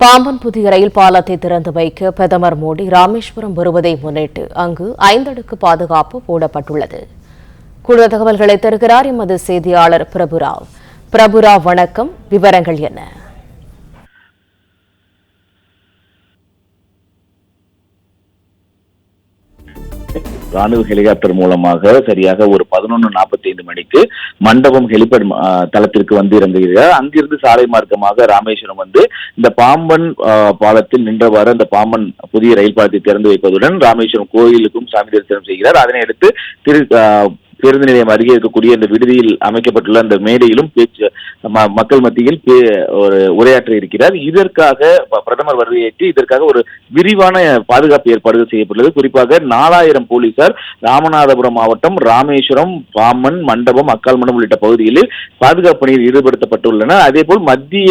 பாம்பன் புதிய ரயில் பாலத்தை திறந்து வைக்க பிரதமர் மோடி ராமேஸ்வரம் வருவதை முன்னிட்டு அங்கு ஐந்தடுக்கு பாதுகாப்பு போடப்பட்டுள்ளது. கூடுதல் தகவல்களை தருகிறார் எமது செய்தியாளர் பிரபுராவ். பிரபுராவ் வணக்கம். விவரங்கள் என்ன? ராணுவ ஹெலிகாப்டர் மூலமாக சரியாக ஒரு பதினொன்று நாற்பத்தி ஐந்து மணிக்கு மண்டபம் ஹெலிபேட் தளத்திற்கு வந்து இறங்குகிறார். அங்கிருந்து சாலை மார்க்கமாக ராமேஸ்வரம் வந்து இந்த பாம்பன் பாலத்தில் நின்றவாறு அந்த பாம்பன் புதிய ரயில் பாலத்தை திறந்து வைப்பதுடன் ராமேஸ்வரம் கோயிலுக்கும் சாமி தரிசனம் செய்கிறார். அதனை அடுத்து திரு பேருந்து நிலையம் அருகே இருக்கக்கூடிய இந்த விடுதியில் அமைக்கப்பட்டுள்ள அந்த மேடையிலும் பேச்சு மக்கள் மத்தியில் பே- ஒரு உரையாற்ற இருக்கிறார். இதற்காக ப- பிரதமர் வருகையேற்று இதற்காக ஒரு விரிவான பாதுகாப்பு ஏற்பாடுகள் செய்யப்பட்டுள்ளது. குறிப்பாக நாலாயிரம் போலீசார் ராமநாதபுரம் மாவட்டம் ராமேஸ்வரம் பாமன் மண்டபம் அக்கால்மண்டம் உள்ளிட்ட பகுதிகளில் பாதுகாப்பு பணியில் ஈடுபடுத்தப்பட்டுள்ளனர் அதேபோல் மத்திய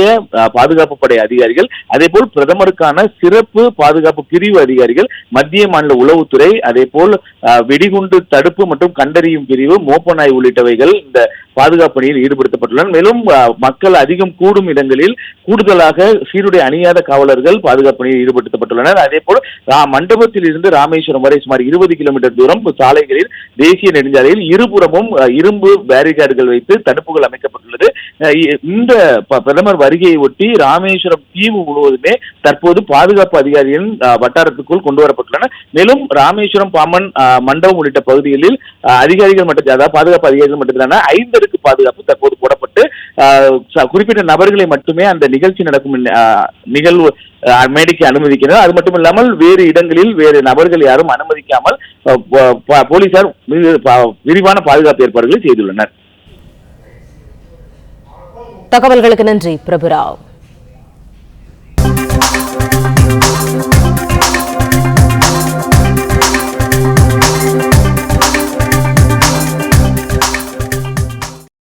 பாதுகாப்பு படை அதிகாரிகள் அதே போல் பிரதமருக்கான சிறப்பு பாதுகாப்பு பிரிவு அதிகாரிகள் மத்திய மாநில உளவுத்துறை அதே போல் வெடிகுண்டு தடுப்பு மற்றும் கண்டறியும் பிரிவு மோப்பநாய் உள்ளிட்டவைகள் இந்த பாதுகாப்பு பணியில் ஈடுபடுத்தப்பட்டுள்ளனர். மேலும் மக்கள் அதிகம் கூடும் இடங்களில் கூடுதலாக சீருடை அணியாத காவலர்கள் பாதுகாப்பு பணியில் ஈடுபடுத்தப்பட்டுள்ளனர். அதேபோல் ரா- மண்டபத்தில் இருந்து ராமேஸ்வரம் வரை சுமார் இருபது கிலோமீட்டர் தூரம் சாலைகளில் தேசிய நெடுஞ்சாலையில் இருபுறமும் இரும்பு பேரிகார்டுகள் வைத்து தடுப்புகள் அமைக்க இந்த ப- பிரதமர் வருகையை ஒட்டி ராமேஸ்வரம் தீவு முழுவதுமே தற்போது பாதுகாப்பு அதிகாரிகளின் வட்டாரத்துக்குள் கொண்டு வரப்பட்டுள்ளன. மேலும் ராமேஸ்வரம் பாமன் மண்டபம் உள்ளிட்ட பகுதிகளில் அதிகாரிகள் மட்டும் அதாவது பாதுகாப்பு அதிகாரிகள் மட்டும்தான ஐந்தடுக்கு பாதுகாப்பு தற்போது போடப்பட்டு குறிப்பிட்ட நபர்களை மட்டுமே அந்த நிகழ்ச்சி நடக்கும் நிகழ்வு மேடைக்கு அனுமதிக்கிறது. அது மட்டும் இல்லாமல் வேறு இடங்களில் வேறு நபர்கள் யாரும் அனுமதிக்காமல் போலீசார் விரிவான பாதுகாப்பு ஏற்பாடுகளை செய்துள்ளனர். தகவல்களுக்கு நன்றி பிரபுராவ்.